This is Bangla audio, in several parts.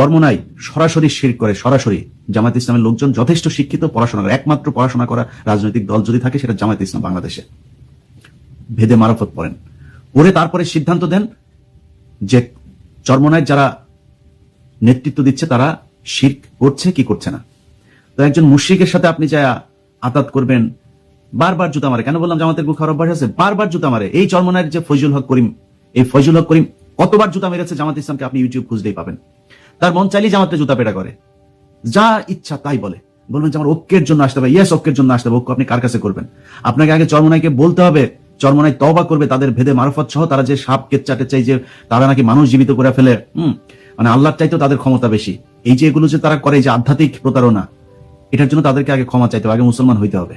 চর্মনাই সরাসরি শির করে, সরাসরি জামায়াত ইসলামের লোকজন যথেষ্ট শিক্ষিত পড়াশোনা করে একমাত্র পড়াশোনা করা রাজনৈতিক দল যদি থাকে সেটা জামায়াত ইসলাম বাংলাদেশে। ভেদে মারফত পড়েন। পড়ে তারপরে সিদ্ধান্ত দেন যে চর্মনায় যারা নেতৃত্ব দিচ্ছে তারা শির করছে কি করছে না। তো একজন মুশ্রিকের সাথে আপনি যা আতাত করবেন, বারবার জুতা মারে। কেন বললাম জামাতের বুক খারাপ অভ্যাস আছে? বারবার জুতা মারে। এই চর্মনায়ের যে ফৈজুল হক করিম, এই ফৈজুল হক করিম কতবার জুতা মেরেছে জামাত ইসলামকে আপনি ইউটিউব খুঁজলেই পাবেন। তার মন চাইলেই জামাতে জুতা পেটা করে। যা ইচ্ছা তাই বলে। বলবেন যে আমার ঐক্যের জন্য আসতে হবে। ইয়েস ঐক্যের জন্য আসতে হবে। ঐক্য আপনি কার কাছে করবেন? আপনাকে আগে চর্মনাইকে বলতে হবে। চর্মনাই তবা করবে। তাদের ভেদে মারফত সহ তারা যে সাপ কেচ্চাটে চাই যে তারা নাকি মানুষ জীবিত করে ফেলে। হুম। মানে আল্লাহর চাইতেও তাদের ক্ষমতা বেশি। এই যে এগুলো যে তারা করে যে আধ্যাত্মিক প্রতারণা, এটার জন্য তাদেরকে আগে ক্ষমা চাইতে হবে। আগে মুসলমান হইতে হবে।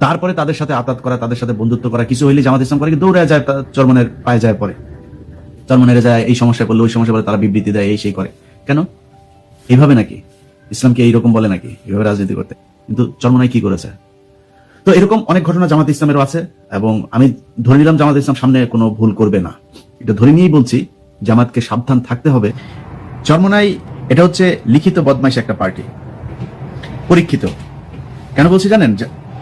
তারপরে তাদের সাথে আতাত করা, তাদের সাথে বন্ধুত্ব করা, কিছু হইলে জামাত ইসলাম করে দৌড়ে যায় চরমনের পায়ে যায় পরে চরমনের যায় এই সমস্যায় পড়লে, ওই সমস্যা পড়লে তারা বিবৃতি দেয়, এই সেই করে। কেন? এইভাবে নাকি? ইসলামকে এইরকম বলে নাকি? এইভাবে রাজনীতি করতে। কিন্তু চরমনাই কি করেছে? তো এরকম অনেক ঘটনা জামাত ইসলামেরও আছে, এবং আমি ধরে নিলাম জামাত ইসলাম সামনে কোনো ভুল করবে না। এটা ধরে নিয়েই বলছি, জামাতকে সাবধান থাকতে হবে। চরমনাই, এটা হচ্ছে লিখিত বদমাইশ একটা পার্টি। পরীক্ষিত। কেন বলছি জানেন?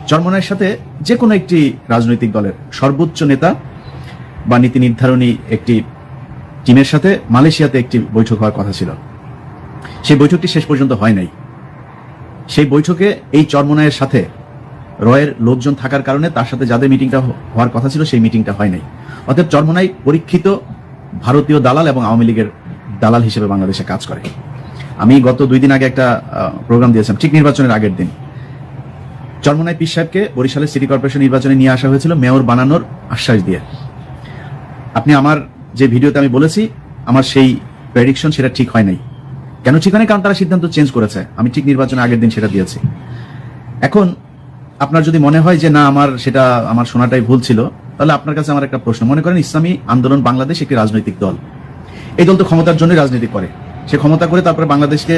চরমনায়ের সাথে যে কোনো একটি রাজনৈতিক দলের সর্বোচ্চ নেতা বা নীতি নির্ধারণী একটি টিমের সাথে মালয়েশিয়াতে একটি বৈঠক হওয়ার কথা ছিল। সেই বৈঠকটি শেষ পর্যন্ত হয় নাই। সেই বৈঠকে এই চরমনায়ের সাথে রয়ের লোকজন থাকার কারণে তার সাথে যাদের মিটিংটা হওয়ার কথা ছিল, সেই মিটিংটা হয় নাই। অর্থাৎ চরমনাই পরীক্ষিত ভারতীয় দালাল এবং আওয়ামী লীগের দালাল হিসেবে বাংলাদেশে কাজ করে। আমি গত দুই দিন আগে একটা প্রোগ্রাম দিয়েছিলাম, ঠিক নির্বাচনের আগের দিন। চরমনাই পীর সাহেবকে বরিশালের সিটি কর্পোরেশন নির্বাচনে নিয়ে আসা হয়েছিল, মেয়র বানানোর আশ্বাস দিয়ে। আপনি আমার যে ভিডিওতে আমি বলেছি, আমার সেই প্রেডিকশন সেটা ঠিক হয় নাই। কেন ঠিক হয় কারণ তারা সিদ্ধান্ত চেঞ্জ করেছে। আমি ঠিক নির্বাচনের আগের দিন সেটা দিয়েছি। এখন আপনার যদি মনে হয় যে, না, আমার সেটা, আমার শোনাটাই ভুল ছিল, তাহলে আপনার কাছে আমার একটা প্রশ্ন। মনে করেন, ইসলামী আন্দোলন বাংলাদেশ একটি রাজনৈতিক দল। এই দল তো ক্ষমতার জন্য রাজনীতি করে। সে ক্ষমতা করে তারপরে বাংলাদেশকে,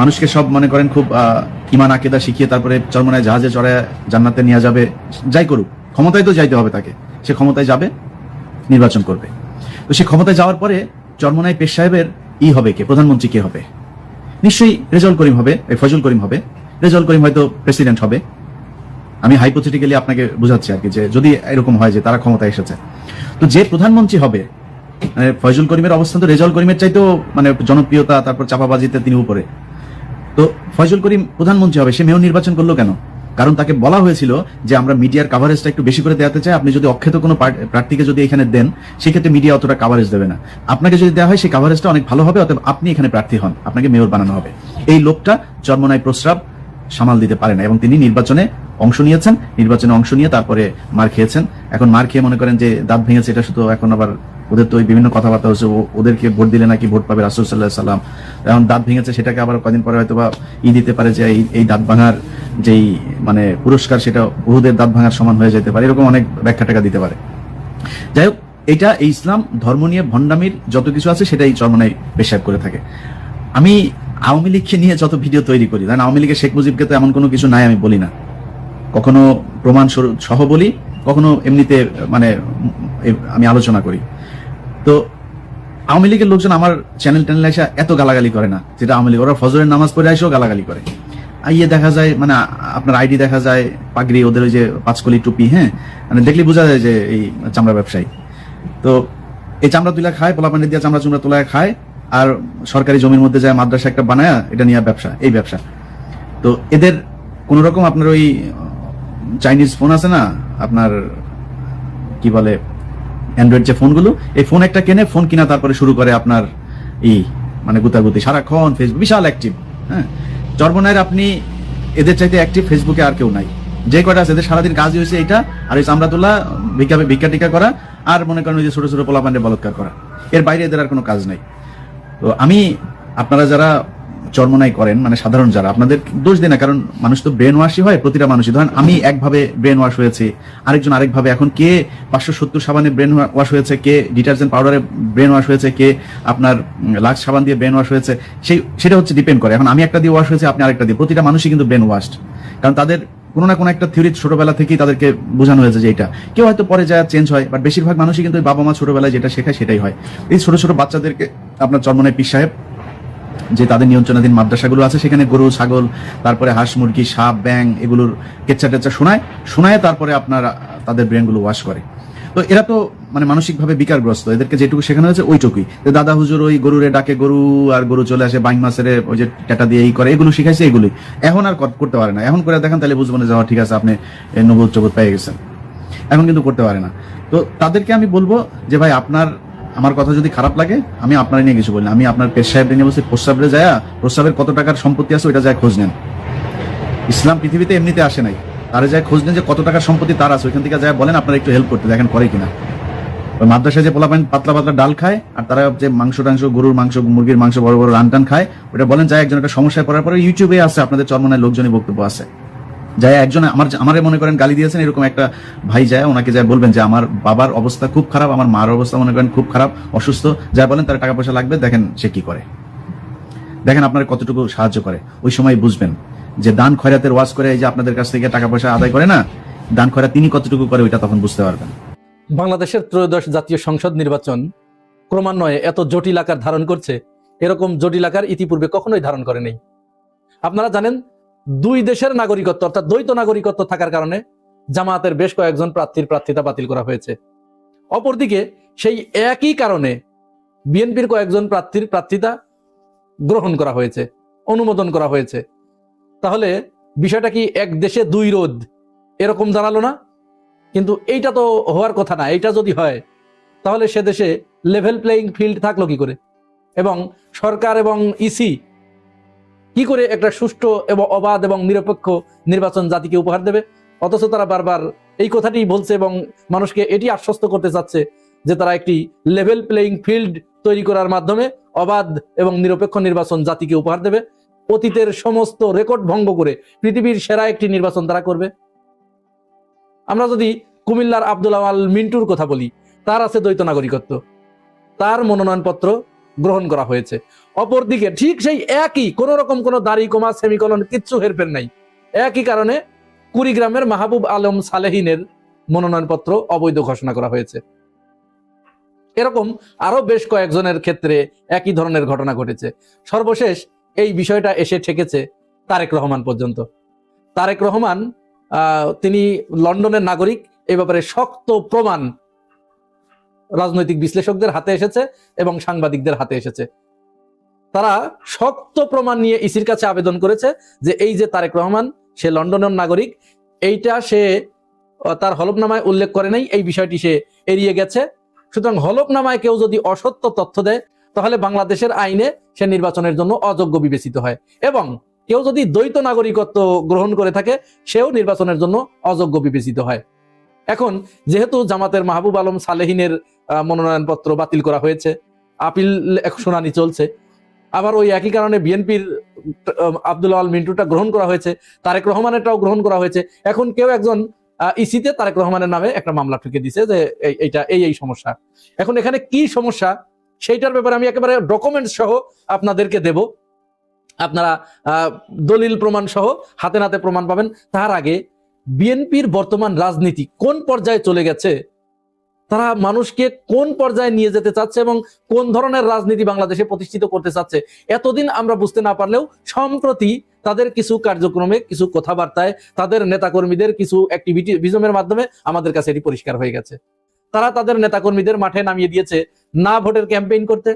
মানুষকে সব মনে করেন খুব ইমান আকেদা শিখিয়ে তারপরে চরমনায় জাহাজে চড়ায় জান্নাতে নিয়ে যাবে। যাই করুক, ক্ষমতায় তো যাইতে হবে তাকে। সে ক্ষমতায় যাবে, নির্বাচন করবে। তো সে ক্ষমতায় যাওয়ার পরে চরমনায় পেশ সাহেবের ই হবে কে? প্রধানমন্ত্রী কে হবে? নিশ্চয়ই রেজাউল করিম হবে ফজল করিম হবে। রেজাউল করিম হয়তো প্রেসিডেন্ট হবে। আমি হাইপোথেটিক্যালি আপনাকে বোঝাচ্ছি আর কি যে যদি এরকম হয় যে তারা ক্ষমতায় এসেছে। তো যে প্রধানমন্ত্রী হবে মানে ফয়জুল করিমের অবস্থান তো রেজাউল করিমের চাইতেও মানে জনপ্রিয়তা, তারপর চাপাবাজিতে তিনি উপরে। তো ফয়জুল করিম প্রধানমন্ত্রী হবে, সে মেয়র নির্বাচন করল কেন? কারণ তাকে বলা হয়েছিল যে আমরা মিডিয়ার কাভারেজটা একটু বেশি করে দেওয়াতে চাই। আপনি যদি অক্ষেত কোনো প্রার্থীকে যদি এখানে দেন, সেক্ষেত্রে মিডিয়া অতটা কাভারেজ দেবে না। আপনাকে যদি দেওয়া হয়, সেই কাভারেজটা অনেক ভালো হবে, অতএব আপনি এখানে প্রার্থী হন। আপনাকে মেয়র বানানো হবে। এই লোকটা চর্মনায় প্রস্রাব সামাল দিতে পারে না এবং তিনি নির্বাচনে অংশ নিয়েছেন। নির্বাচনে অংশ নিয়ে তারপরে মার খেয়েছেন। এখন মার খেয়ে মনে করেন যে দাঁত ভেঙেছে, এটা শুধু এখন আবার ওদের তো ওই বিভিন্ন কথাবার্তা হচ্ছে ওদেরকে ভোট দিলে নাকি ভোট পাবে রাসুল সাল্লাহ সাল্লাম এখন দাঁত ভেঙেছে, সেটাকে আবার কদিন পরে হয়তো বা ই দিতে পারে যে এই- দাঁত ভাঙার যেই মানে পুরস্কার, সেটা উহুদের দাঁত ভাঙার সমান হয়ে যেতে পারে, এরকম অনেক ব্যাখ্যা টাকা দিতে পারে। যাই হোক, এটা এই ইসলাম ধর্ম নিয়ে ভণ্ডামির যত কিছু আছে, সেটাই চরমনাই পেশাব করে থাকে। আমি আওয়ামী লীগকে নিয়ে যত ভিডিও তৈরি করি তাই আওয়ামী লীগের শেখ মুজিবকে তো এমন কোনো কিছু নাই, আমি বলি না। কখনো প্রমাণ সহ বলি, কখনো এমনিতে মানে আমি আলোচনা করি। তো আওয়ামী লীগের লোকজন আমার চ্যানেল ট্যানেল এসে এত গালাগালি করে না, যেটা আওয়ামী লীগ, ওরা ফজরের নামাজ পড়ে এসেও গালাগালি করে। ইয়ে দেখা যায় মানে আপনার আইডি দেখা যায়, পাগড়ি, ওদের ওই যে পাঁচকলি টুপি হ্যাঁ? মানে দেখলে বোঝা যায় যে এই চামড়া ব্যবসায়ী। তো এই চামড়া তুলা খায় পোলাপানি দিয়ে চামড়া চুমড়া তোলা খায়, আর সরকারি জমির মধ্যে যায় মাদ্রাসা একটা বানায়, এটা নিয়ে ব্যবসা, এই ব্যবসা। তো এদের কোন রকম আপনার ওই চাইনিজ ফোন আছে না, আপনার, কি বলে অ্যান্ড্রয়েড যে ফোনগুলো, এই ফোন একটা কেনে, ফোন কিনা তারপরে শুরু করে আপনার ই মানে গুতাগুতি। সারাক্ষণ ফেসবুক বিশাল অ্যাক্টিভ হ্যাঁ? চর্বনায়ের আপনি এদের চাইতে অ্যাক্টিভ ফেসবুকে আর কেউ নাই। যে কটা আছে, এদের সারাদিন কাজ হয়েছে এটা, আর ওই চামড়াতুল্লাহ ভিক্ষা ভিক্ষা টিকা করা, আর মনে করেন ওই যে ছোট ছোট পোলাপান্ডে বলৎকার করা। এর বাইরে এদের আর কোনো কাজ নাই। তো আমি, আপনারা যারা চর্মনাই করেন মানে সাধারণ যারা, আপনাদের দোষ দেয় না, কারণ মানুষ তো ব্রেন ওয়াশই হয়, প্রতিটা মানুষই। ধরেন আমি একভাবে ব্রেন ওয়াশ হয়েছি, আরেকজন আরেকভাবে, এখন কে পাঁচশো সত্তর সাবানে ব্রেন ওয়াশ হয়েছে, কে ডিটারজেন্ট পাউডারে ব্রেন ওয়াশ হয়েছে, কে আপনার লাক্স সাবান দিয়ে ব্রেন ওয়াশ হয়েছে, সেই, সেটা হচ্ছে ডিপেন্ড করে। এখন আমি একটা দিয়ে ওয়াশ হয়েছে, আপনি আরেকটা দিয়ে, প্রতিটা মানুষই কিন্তু ব্রেন ওয়াশড কারণ তাদের কোনো না কোনো একটা থিওরি ছোটবেলা থেকেই তাদেরকে বোঝানো হয়েছে যে এটা। কেউ হয়তো পরে যায় চেঞ্জ হয় বাট বেশিরভাগ মানুষই কিন্তু বাবা মা ছোটবেলায় যেটা শেখায় সেটাই হয়। এই ছোট ছোট বাচ্চাদেরকে আপনার চর্মনায় পীর সাহেব যে তাদের নিয়ন্ত্রণাধীন মাদ্রাসাগুলো আছে সেখানে গরু ছাগল তারপরে হাঁস মুরগি সাপ ব্যাং এগুলোর কেচ্চা টেচ্চা শোনায়। শোনায় তারপরে আপনার তাদের ব্রেনগুলো ওয়াশ করে। তো এরা তো মানে মানসিকভাবে বিকারগ্রস্ত। এদেরকে যেটুকু শেখানো হয়েছে ওইটুকুই। দাদা হুজুর ওই গরুরে ডাকে গরু আর গরু চলে আসে বাইং মাছের ওই যে টাটা দিয়ে এই করে এগুলো শিখাইছে এগুলোই। এখন আর করতে পারে না। এখন করে দেখেন তাহলে বুঝব না যে হ্যাঁ, ঠিক আছে আপনি নবুদ চবুদ পেয়ে গেছেন। এখন কিন্তু করতে পারে না। তো তাদেরকে আমি বলব যে ভাই আপনার আমার কথা যদি খারাপ লাগে, আমি আপনার নিয়ে কিছু বলি আমি আপনার পেশ সাহেব নিয়ে বলছি প্রস্রাবে যায়, প্রস্রাবের কত টাকার সম্পত্তি আছে ওইটা যায় খোঁজ নেন। ইসলাম পৃথিবীতে এমনিতে আসে নাই। তারা যায় খোঁজ নেন যে কত টাকার সম্পত্তি তার আছে। ওইখান থেকে যায় বলেন, আপনারা একটু হেল্প করতে, দেখেন করে কিনা। ওই মাদ্রাসায় যে পোলা পোলাপান পাতলা পাতলা ডাল খায়, আর তারা যে মাংস টাংস, গরুর মাংস, মুরগির মাংস, বড় বড় রান টান খায় ওটা বলেন, যায় একজন একটা সমস্যায় পড়ার পরে ইউটিউবে আছে, আপনাদের চরমনায় লোকজনই বক্তব্য আছে। যায়, একজন আমার আমারে মনে করেন গালি দিয়েছেন, এরকম একটা ভাই যায়, ওনাকে যায় বলবেন যে, আমার বাবার অবস্থা খুব খারাপ, আমার মার অবস্থা মনে করেন খুব খারাপ, অসুস্থ। যায় বলেন, তার টাকা পয়সা লাগবে, দেখেন সে কি করে। দেখেন আপনার কতটুকু সাহায্য করে। ওই সময় বুঝবেন যে, দান খয়রাতের ওয়াজ করে এই যে আপনাদের কাছ থেকে টাকা পয়সা আদায় করে না, দান খয়রাত তিনি কতটুকু করে, ওইটা তখন বুঝতে পারবেন। বাংলাদেশের ত্রয়োদশ জাতীয় সংসদ নির্বাচন ক্রমান্বয়ে এত জটিল আকার ধারণ করছে, এরকম জটিল আকার ইতিপূর্বে কখনোই ধারণ করে নেই। আপনারা জানেন দুই দেশের নাগরিকত্ব, অর্থাৎ দ্বৈত নাগরিকত্ব থাকার কারণে জামায়াতের বেশ কয়েকজন প্রার্থীর প্রার্থিতা বাতিল করা হয়েছে। অপরদিকে সেই একই কারণে বিএনপির কয়েকজন প্রার্থীর প্রার্থিতা গ্রহণ করা হয়েছে, অনুমোদন করা হয়েছে। তাহলে বিষয়টা কি এক দেশে দুই রোধ এরকম জানালো না? কিন্তু এইটা তো হওয়ার কথা না, এইটা যদি হয়, তাহলে সে দেশে লেভেল প্লেইং ফিল্ড থাকল কি করে? এবং সরকার এবং ইসি কি করে একটা সুষ্ঠু এবং অবাধ এবং নিরপেক্ষ নির্বাচন জাতিকে উপহার দেবে? অথচ তারা বারবার এই কথাটি বলছে এবং মানুষকে এটি আশ্বস্ত করতে চাচ্ছে যে তারা একটি লেভেল প্লেইং ফিল্ড তৈরি করার মাধ্যমে অবাধ এবং নিরপেক্ষ নির্বাচন জাতিকে উপহার দেবে। অতীতের সমস্ত রেকর্ড ভঙ্গ করে পৃথিবীর সেরা একটি নির্বাচন তারা করবে। আমরা যদি কুমিল্লার আব্দুল আওয়াল মিন্টুর কথা বলি, তার আছে দ্বৈত নাগরিকত্ব। তার মনোনয়নপত্র গ্রহণ করা হয়েছে। অপরদিকে ঠিক সেই একই কোন রকম কোন দাড়ি কমা সেমিকলন কিচ্ছু হেরফের নাই। একই কারণে কুড়িগ্রামের মাহবুব আলম সালেহিনের মনোনয়নপত্র অবৈধ ঘোষণা করা হয়েছে। এরকম আরও বেশ কয়েকজনের ক্ষেত্রে একই ধরনের ঘটনা ঘটেছে। সর্বশেষ এই বিষয়টা এসে ঠেকেছে তারেক রহমান পর্যন্ত। তারেক রহমান তিনি লন্ডনের নাগরিক এই ব্যাপারে শক্ত প্রমাণ রাজনৈতিক বিশ্লেষকদের হাতে এসেছে এবং সাংবাদিকদের হাতে এসেছে। তারা শক্ত প্রমাণ নিয়ে ইসির কাছে আবেদন করেছে যে এই যে তারেক রহমান, সে লন্ডনের নাগরিক, এইটা সে তার হলফনামায় উল্লেখ করে নাই, এই বিষয়টি সে এড়িয়ে গেছে। সুতরাং হলফনামায় কেউ যদি অসত্য তথ্য দেয়, তাহলে বাংলাদেশের আইনে সে নির্বাচনের জন্য অযোগ্য বিবেচিত হয় এবং কেউ যদি দ্বৈত নাগরিকত্ব গ্রহণ করে থাকে, সেও নির্বাচনের জন্য অযোগ্য বিবেচিত হয়। এখন যেহেতু জামাতের মাহবুব আলম সালেহিনের মনোনয়নপত্র বাতিল করা হয়েছে, আপিল শুনানি চলছে, আবার ওই একই কারণে বিএনপির আব্দুল আল মিন্টুটা গ্রহণ করা হয়েছে, তারেক রহমানেরটাও গ্রহণ করা হয়েছে। এখন কেউ একজন ইসিতে তারেক রহমানের নামে একটা মামলা ঠুকে দিছে যে এই- এইটা, এই এই সমস্যা। এখন এখানে কি সমস্যা? সেইটার ব্যাপারে আমি একেবারে ডকুমেন্টস সহ আপনাদেরকে দেব। আপনারা দলিল প্রমাণ সহ হাতে নাতে প্রমাণ পাবেন। তার আগে বিএনপির বর্তমান রাজনীতি কোন পর্যায়ে চলে গেছে? তারা মানুষকে কোন পর্যায়ে নিয়ে যেতে চাচ্ছে এবং কোন ধরনের রাজনীতি বাংলাদেশে প্রতিষ্ঠিত করতে চাচ্ছে? এতদিন আমরা বুঝতে না পারলেও সম্প্রতি তাদের কিছু কার্যক্রমে কিছু কথাবার্তায় তাদের নেতাকর্মীদের কিছু অ্যাক্টিভিটি ভিজমের মাধ্যমে আমাদের কাছে এটি পরিষ্কার হয়ে গেছে। তারা তাদের নেতাকর্মীদের মাঠে নামিয়ে দিয়েছে না ভোটের ক্যাম্পেইন করতে।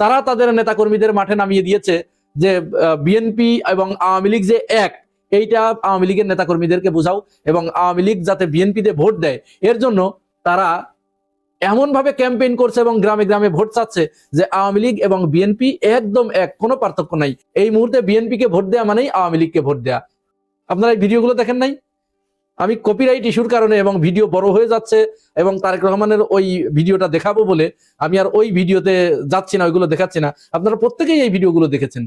তারা তাদের নেতাকর্মীদের মাঠে নামিয়ে দিয়েছে যে বিএনপি এবং আওয়ামী লীগ যে এক এইটা আওয়ামী লীগের নেতাকর্মীদেরকে বোঝাও এবং আওয়ামী লীগ যাতে বিএনপিতে ভোট দেয়, এর জন্য তারা এমন ভাবে ক্যাম্পেইন করছে এবং গ্রামে গ্রামে ভোট চাচ্ছে যে আওয়ামী লীগ এবং বিএনপি একদম এক, কোনো পার্থক্য নাই। এই মুহূর্তে বিএনপি কে ভোট দেওয়া মানেই আওয়ামী লীগকে ভোট দেয়া। আপনারা এই ভিডিওগুলো দেখেন নাই? আমি কপিরাইট ইস্যুর কারণে এবং ভিডিও বড় হয়ে যাচ্ছে এবং তারেক রহমানের ওই ভিডিওটা দেখাবো বলে আমি আর ওই ভিডিওতে যাচ্ছি না, ওইগুলো দেখাচ্ছি না। আপনারা প্রত্যেকেই এই ভিডিওগুলো দেখেছেন।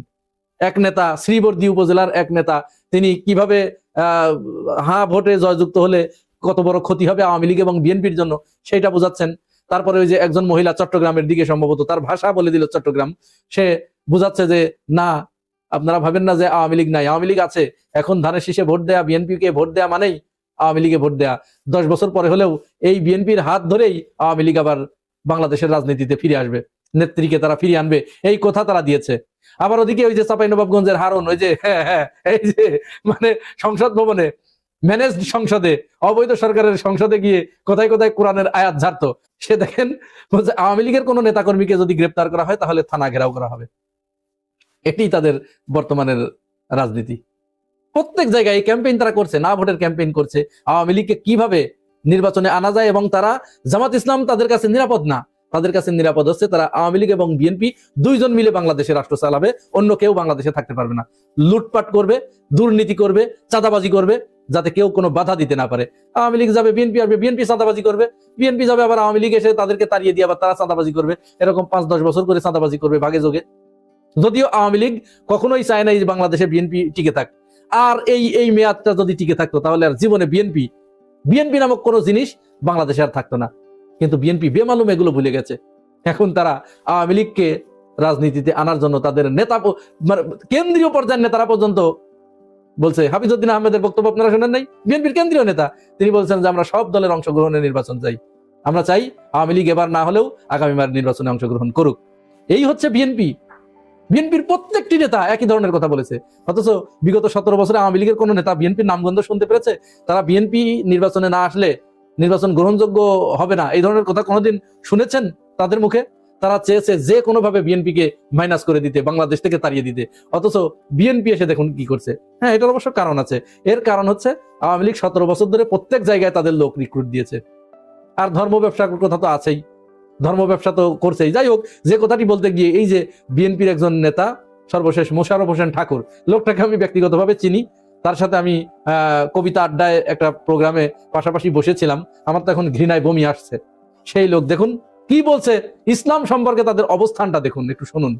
এক নেতা, শ্রীবর্দী উপজেলার এক নেতা, তিনি কীভাবে হা ভোটে জয়যুক্ত হলে কত বড় ক্ষতি হবে আওয়ামী লীগ এবং বিএনপির জন্য সেটা বোঝাচ্ছেন। তারপরে ওই যে একজন মহিলা চট্টগ্রামের দিকে সম্ভবত তার ভাষা বলে দিল চট্টগ্রাম। সে বুঝাচ্ছে যে, না, আপনারা ভাবেন না যে আওয়ামী লীগ নাই। আওয়ামী লীগ আছে। এখন ধানের শীষে ভোট দেয়া বিএনপি কে ভোট দেয়া মানেই আওয়ামী লীগে ভোট দেয়া। দশ বছর পরে হলেও এই বিএনপির হাত ধরেই আওয়ামী লীগ আবার বাংলাদেশের রাজনীতিতে ফিরে আসবে। নেত্রীকে তারা ফিরিয়ে আনবে। এই কথা তারা দিয়েছে। আবার ওদিকে ওই যে চাপাই নবাবগঞ্জের হারুন, ওই যে হ্যাঁ হ্যাঁ এই যে মানে সংসদ ভবনে ম্যানেজ সংসদে, অবৈধ সরকারের সংসদে গিয়ে কোথায় কোথায় কোরআনের আয়াত ঝাড়তো। সে দেখেন আওয়ামী লীগের কোন নেতাকর্মীকে যদি গ্রেপ্তার করা হয়, তাহলে থানা ঘেরাও করা হবে। এটি তাদের বর্তমানের রাজনীতি। প্রত্যেক জায়গায় ক্যাম্পেইন তারা করছে, না ভোটের ক্যাম্পেইন করছে। আওয়ামী লীগকে কীভাবে নির্বাচনে আনা যায় এবং তারা জামাত ইসলাম তাদের কাছে নিরাপদ না? তাদের কাছে নিরাপদ হচ্ছে। তারা আওয়ামী লীগ এবং বিএনপি দুইজন মিলে বাংলাদেশে রাষ্ট্র চালাবে, অন্য কেউ বাংলাদেশে থাকতে পারবে না। লুটপাট করবে, দুর্নীতি করবে, চাঁদাবাজি করবে, যাতে কেউ কোনো বাধা দিতে না পারে। আওয়ামী লীগ যাবে, বিএনপি আসবে, বিএনপি চাঁদাবাজি করবে। বিএনপি যাবে, আবার আওয়ামী লীগ এসে তাদেরকে তাড়িয়ে দিয়ে আবার তারা চাঁদাবাজি করবে। এরকম পাঁচ দশ বছর করে চাঁদাবাজি করবে ভাগে যোগে। যদিও আওয়ামী লীগ কখনোই চায় না এই বাংলাদেশে বিএনপি টিকে থাক। আর এই এই মেয়াদটা যদি টিকে থাকতো, তাহলে আর জীবনে বিএনপি বিএনপি নামক কোনো জিনিস বাংলাদেশে আর থাকতো না। কিন্তু বিএনপি বেমালুম এগুলো ভুলে গেছে। এখন তারা আওয়ামী লীগকে রাজনীতিতে আনার জন্য তাদের নেতা মানে কেন্দ্রীয় পর্যায়ের নেতারা পর্যন্ত বলছে, হাফিজউদ্দিন আহমেদের বক্তব্য আপনারা শোনেন নাই? বিএনপির কেন্দ্রীয় নেতা, তিনি বলছেন যে, আমরা সব দলের অংশগ্রহণে নির্বাচন চাই। আমরা চাই আওয়ামী লীগ এবার না হলেও আগামীবার নির্বাচনে অংশগ্রহণ করুক। এই হচ্ছে বিএনপি বিএনপির প্রত্যেকটি নেতা একই ধরনের কথা বলেছে। অথচ বিগত সতেরো বছরে আওয়ামী লীগের কোন নেতা বিএনপির নামগন্ধ শুনতে পেরেছে? তারা বিএনপি নির্বাচনে না আসলে নির্বাচন গ্রহণযোগ্য হবে না। এই ধরনের কথা কোনোদিন শুনেছেন তাদের মুখে? তারা চেয়েছে যে কোনোভাবে বিএনপিকে মাইনাস করে দিতে, বাংলাদেশ থেকে তাড়িয়ে দিতে। অথচ বিএনপি এসে দেখুন কি করছে। হ্যাঁ এটার অবশ্য কারণ আছে। এর কারণ হচ্ছে আওয়ামী লীগ সতেরো বছর ধরে প্রত্যেক জায়গায় তাদের লোক রিক্রুট দিয়েছে। আর ধর্ম ব্যবসার কথা তো আছেই। ধর্ম ব্যবসা তো করছেই। যাই হোক, যে কথাটি বলতে গিয়ে এই যে বিএনপির একজন নেতা, সর্বশেষ মোশারফ হোসেন ঠাকুর, লোকটাকে আমি ব্যক্তিগতভাবে চিনি। তার সাথে আমি কবিতা আড্ডায় একটা প্রোগ্রামে পাশাপাশি বসেছিলাম। আমার তো এখন ঘৃণায় বমি আসছে। সেই লোক, দেখুন, কি বলছে? ইসলাম সম্পর্কে তাদের অবস্থানটা দেখুন, একটু শুনুন।